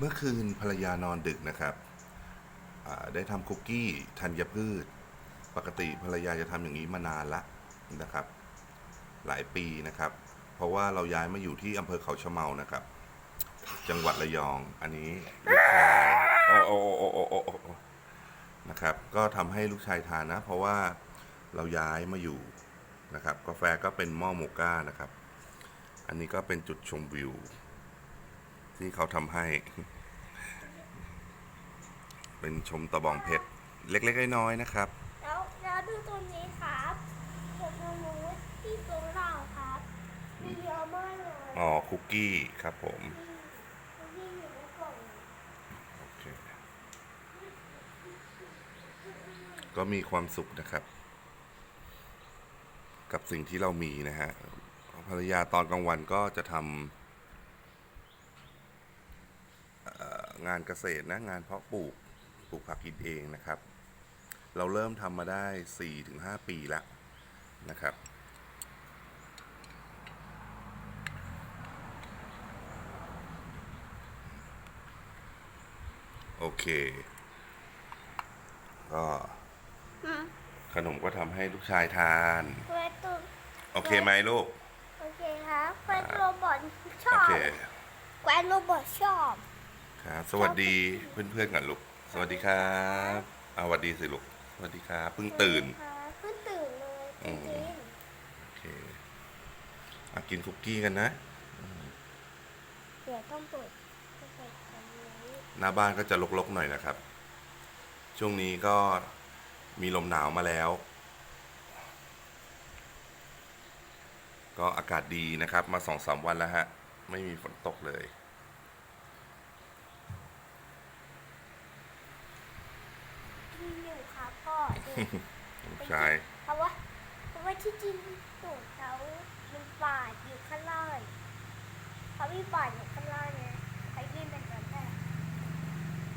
เมื่อคืนภรรยานอนดึกนะครับ ได้ทำคุกกี้ธัญพืช ปกติภรรยาจะทำอย่างนี้มานานละนะครับ หลายปีนะครับ เพราะว่าเราย้ายมาอยู่ที่อำเภอเขาชะเมานะครับ จังหวัดระยองอันนี้ลูกชายโอ้โอโอโอ้โอ้โอ้โอ้นะครับ ก็ทำให้ลูกชายทานนะ เพราะว่าเราย้ายมาอยู่นะครับ กาแฟก็เป็นหม้อโมก้านะครับ อันนี้ก็เป็นจุดชมวิว ที่เขาทำให้ เป็นชมตะบองเพชร เล็กๆน้อยๆนะครับ แล้วแล้วดูตัวนี้ครับผมรู้ที่ตัวเราครับมีเยอะมากเลยอ๋อคุกกี้ครับผมที่ที่อยู่ในกล่องโอเคก็มีความสุขนะครับ กับสิ่งที่เรามีนะฮะภรรยาตอนกลางวันก็จะทำเอ่อ งานเกษตรนะงานเพาะปลูกปลูกผักกินเองนะครับ เราเริ่มทำมาได้ 4-5 ปีแล้วนะครับโอเค ก็ขนมก็ทำให้ลูกชายทานเควสตัวโอเคไหมลูก โอเคครับเควสโรบอทชโออบเคแควสโรบอทชอบ ครับสวัสดีเพื่อนๆกันลูก สวัสดีครับเอาสวัสดีสิลูก สวัสดีครับเพิ่งตื่นครับเพิ่งตื่นเลยจอืริมงโอเคอะกินคุกกี้กันนะๆเดี๋ยวต้องเปิดต้องเปิดอันนี้หน้าบ้านก็จะรกๆหน่อยนะครับ ช่วงนี้ก็มีลมหนาวมาแล้ว ก็อากาศดีนะครับ มาสองสามวันแล้วฮะ ไม่มีฝนตกเลย มีอยู่ครับพ่อเดี๋ยวลูกชาย เพราะว่าเพราะว่าที่จริงตูดเขามันปาดอยู่ข้างล่างเขามีปาดอยู่ข้าง